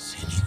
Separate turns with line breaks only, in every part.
Seni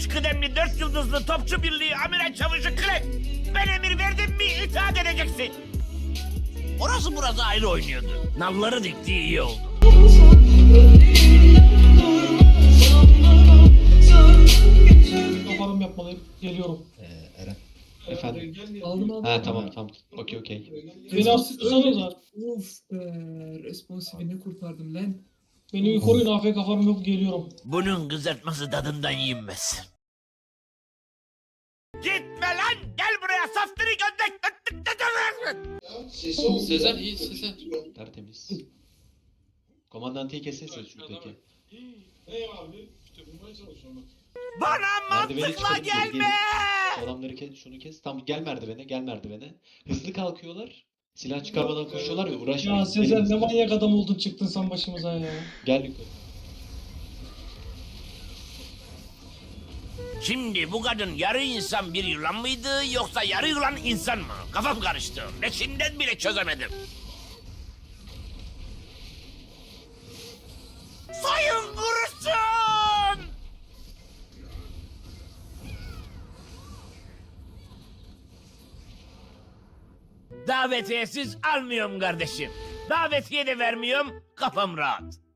üç kıdemli, dört yıldızlı topçu birliği amiral çavuşu Krek. Ben emir verdim mi itaat edeceksin. Orası burası ayrı oynuyordu. Nalları diktiği iyi oldu.
Kafanım yapmalıyım. Geliyorum.
Ee, Eren. Efendim.
Aldım aldım.
Ha tamam tamam. Okey okey.
Beni asistsanıza.
Of be. Responsifini kurtardım lan.
Beni koruyun afk kafanım yok geliyorum.
Bunun kızartması tadından yenmez. Gitme lan! Gel buraya saftiri göndek!
Sezer iyi Sezer. Tertemiz. Komandantıyı kesesiniz şuradaki.
Bana
Merdiveni
mantıkla
çıkalım, geri
gelme!
gelin. Adamları kes, şunu kes. Tamam gel merdivene, gel merdivene. Hızlı kalkıyorlar. Silah çıkarmadan koşuyorlar ya uğraşmayın.
Ya Sezer
Gelin
ne manyak adam oldun çıktın sen başımıza ya.
Gel yukarı.
Şimdi bu kadın yarı insan bir yılan mıydı yoksa yarı yılan insan mı? Kafam karıştı. Resimden bile çözemedim. Davetiyesiz almıyorum kardeşim. Davetiye de vermiyorum, kafam rahat.